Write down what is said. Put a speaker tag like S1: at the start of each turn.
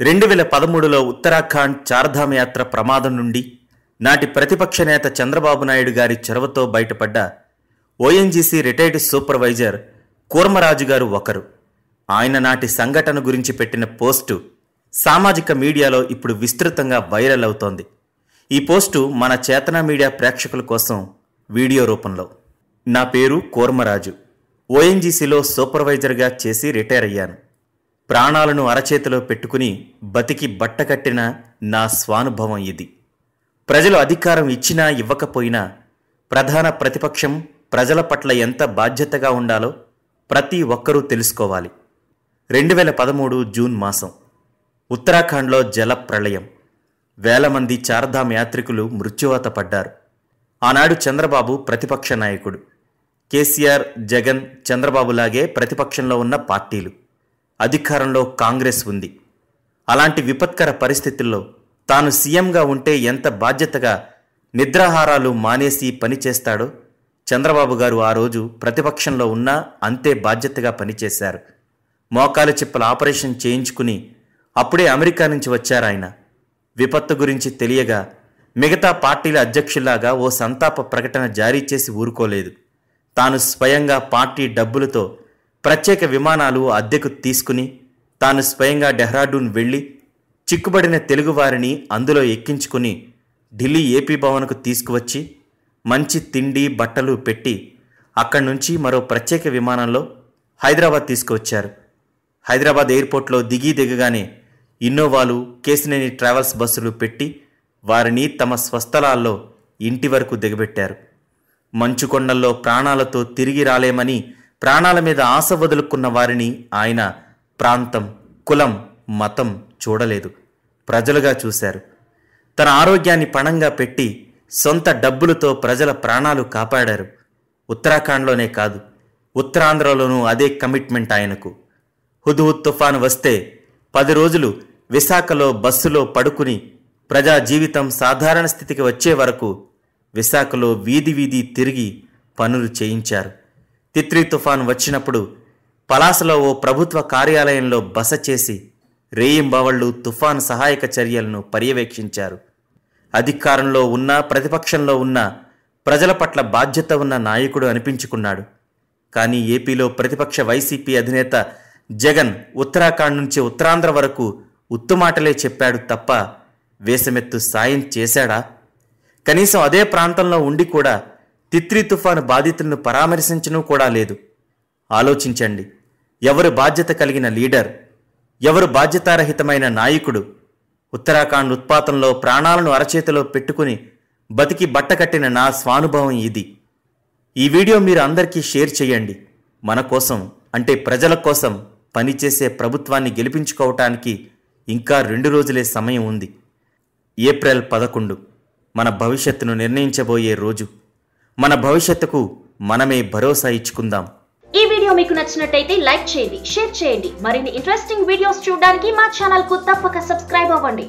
S1: రెండు వేల పదమూడులో ఉత్తరాఖండ్ చార్ధామ్ యాత్ర ప్రమాదం నుండి నాటి ప్రతిపక్ష నేత చంద్రబాబు నాయుడు గారి చొరవతో బయటపడ్డ ఓఎన్జీసీ రిటైర్డ్ సూపర్వైజర్ కూర్మరాజు గారు ఒకరు. ఆయన నాటి సంఘటన గురించి పెట్టిన పోస్టు సామాజిక మీడియాలో ఇప్పుడు విస్తృతంగా వైరల్ అవుతోంది. ఈ పోస్టు మన చేతన మీడియా ప్రేక్షకుల కోసం వీడియో రూపంలో. నా పేరు కూర్మరాజు. ఓఎన్జీసీలో సూపర్వైజర్గా చేసి రిటైర్ అయ్యాను. ప్రాణాలను అరచేతిలో పెట్టుకుని బతికి బట్టకట్టిన నా స్వానుభవం ఇది. ప్రజలు అధికారం ఇచ్చినా ఇవ్వకపోయినా ప్రధాన ప్రతిపక్షం ప్రజల పట్ల ఎంత బాధ్యతగా ఉండాలో ప్రతి ఒక్కరూ తెలుసుకోవాలి. రెండు వేల పదమూడు జూన్ మాసం. ఉత్తరాఖండ్లో జల ప్రళయం. వేల మంది చార్ధామ్ యాత్రికులు మృత్యువాత పడ్డారు. ఆనాడు చంద్రబాబు ప్రతిపక్ష నాయకుడు. కేసీఆర్ జగన్ చంద్రబాబులాగే ప్రతిపక్షంలో ఉన్న పార్టీలు. అధికారంలో కాంగ్రెస్ ఉంది. అలాంటి విపత్కర పరిస్థితుల్లో తాను సీఎంగా ఉంటే ఎంత బాధ్యతగా నిద్రాహారాలు మానేసి పనిచేస్తాడో చంద్రబాబు గారు ఆ రోజు ప్రతిపక్షంలో ఉన్నా అంతే బాధ్యతగా పనిచేశారు. మోకాలు చిప్పల ఆపరేషన్ చేయించుకుని అప్పుడే అమెరికా నుంచి వచ్చారాయన విపత్తు గురించి తెలియగా మిగతా పార్టీల అధ్యక్షుల్లాగా ఓ సంతాప ప్రకటన జారీ చేసి ఊరుకోలేదు. తాను స్వయంగా పార్టీ డబ్బులతో ప్రత్యేక విమానాలు అద్దెకు తీసుకుని తాను స్వయంగా డెహ్రాడూన్ వెళ్ళి చిక్కుబడిన తెలుగువారిని అందులో ఎక్కించుకుని ఢిల్లీ ఏపీ భవన్కు తీసుకువచ్చి మంచి తిండి బట్టలు పెట్టి అక్కడి నుంచి మరో ప్రత్యేక విమానంలో హైదరాబాద్ తీసుకువచ్చారు. హైదరాబాద్ ఎయిర్పోర్ట్లో దిగి దిగగానే ఇన్నోవాలు కేసినేని ట్రావెల్స్ బస్సులు పెట్టి వారిని తమ స్వస్థలాల్లో ఇంటి వరకు దిగబెట్టారు. మంచు కొండల్లో ప్రాణాలతో తిరిగి రాలేమని ప్రాణాల మీద ఆశ వదులుకున్న వారిని ఆయన ప్రాంతం కులం మతం చూడలేదు. ప్రజలుగా చూశారు. తన ఆరోగ్యాన్ని పణంగా పెట్టి సొంత డబ్బులతో ప్రజల ప్రాణాలు కాపాడారు. ఉత్తరాఖండ్లోనే కాదు ఉత్తరాంధ్రలోనూ అదే కమిట్మెంట్ ఆయనకు. హుదుహుద్ తుఫాను వస్తే పది రోజులు విశాఖలో బస్సులో పడుకుని ప్రజా జీవితం సాధారణ స్థితికి వచ్చే వరకు విశాఖలో వీధి వీధి తిరిగి పనులు చేయించారు. తిత్లీ తుఫాను వచ్చినప్పుడు పలాసలో ఓ ప్రభుత్వ కార్యాలయంలో బస చేసి రేయింబవళ్ళు తుఫాను సహాయక చర్యలను పర్యవేక్షించారు. అధికారంలో ఉన్న ప్రతిపక్షంలో ఉన్న ప్రజల పట్ల బాధ్యత ఉన్న నాయకుడు అనిపించుకున్నాడు. కానీ ఏపీలో ప్రతిపక్ష వైసీపీ అధినేత జగన్ ఉత్తరాఖండ్ నుంచి ఉత్తరాంధ్ర వరకు ఉత్తుమాటలే చెప్పాడు తప్ప వేసమెత్తు సాయం చేశాడా? కనీసం అదే ప్రాంతంలో ఉండి కూడా తిత్రీ తుఫాను బాధితులను పరామర్శించను కూడా లేదు. ఆలోచించండి. ఎవరు బాధ్యత కలిగిన లీడర్ ఎవరు బాధ్యతారహితమైన నాయకుడు ఉత్తరాఖండ్ ఉత్పాతంలో ప్రాణాలను అరచేతిలో పెట్టుకుని బతికి బట్టకట్టిన నా స్వానుభవం ఇది. ఈ వీడియో మీరు అందరికీ షేర్ చేయండి. మన కోసం అంటే ప్రజల కోసం పనిచేసే ప్రభుత్వాన్ని గెలిపించుకోవటానికి ఇంకా రెండు రోజులే సమయం ఉంది. ఏప్రిల్ పదకొండు మన భవిష్యత్తును నిర్ణయించబోయే రోజు. మన భవిష్యత్తుకు మనమే భరోసా ఇచ్చుకుందాం.
S2: ఈ వీడియో మీకు నచ్చినట్టయితే లైక్ చేయండి షేర్ చేయండి. మరిన్ని ఇంట్రెస్టింగ్ వీడియోస్ చూడడానికి మా ఛానల్కు తప్పక సబ్స్క్రైబ్ అవ్వండి.